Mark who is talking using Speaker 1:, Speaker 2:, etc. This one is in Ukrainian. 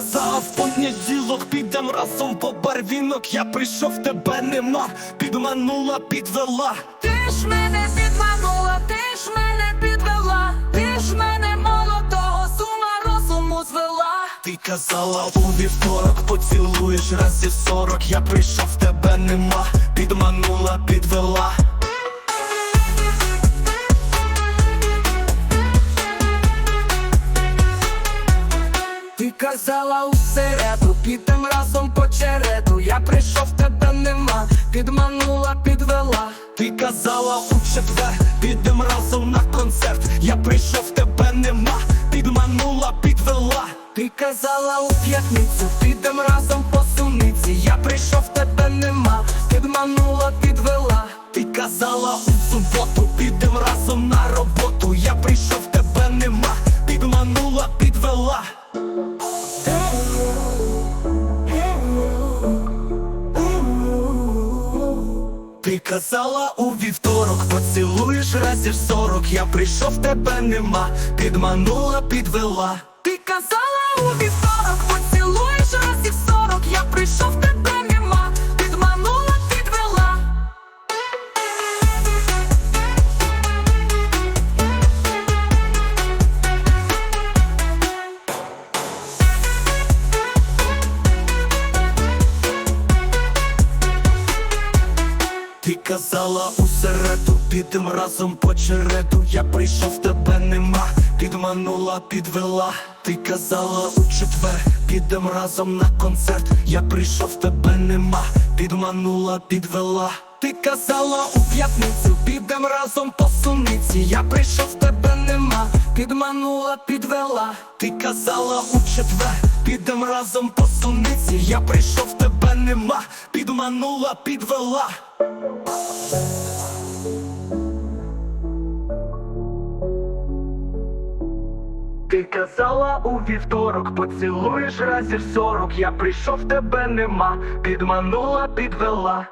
Speaker 1: казав, понеділок підем разом по барвінок. Я прийшов, тебе нема, підманула, підвела.
Speaker 2: Ти ж мене підманула, ти ж мене підвела, ти ж мене молодого з ума розуму звела.
Speaker 1: Ти казала у вівторок, поцілуєш разів сорок. Я прийшов, тебе нема, підманула, підвела.
Speaker 2: Казала у середу, підем разом по череду. Я прийшов, тебе нема, підманула, підвела.
Speaker 1: Ти казала у четвер, підем разом на концерт. Я прийшов, тебе нема, підманула, підвела.
Speaker 2: Ти казала у п'ятницю, підем разом по суниці. Я прийшов, тебе нема, підманула, підвела.
Speaker 1: Ти казала у суботу, підем разом на роботу. Я прийшов, тебе нема, підманула, підвела. Казала у вівторок, поцілуєш разів сорок. Я прийшов, тебе нема, підманула, підвела.
Speaker 2: Ти казала у вівторок,
Speaker 1: Ти казала у середу, підем разом по череду. Я прийшов, тебе нема, підманула, підвела. Ти казала у четвер, підем разом на концерт. Я прийшов, тебе нема, підманула, підвела. Ти казала у п'ятницю, підем разом по суниці. Я прийшов, тебе нема, підманула, підвела. Ти казала у четвер, підем разом по суниці. Я прийшов, тебе нема, підманула, підвела. Ти казала у вівторок, поцілуєш разів сорок. Я прийшов, тебе нема, підманула, підвела.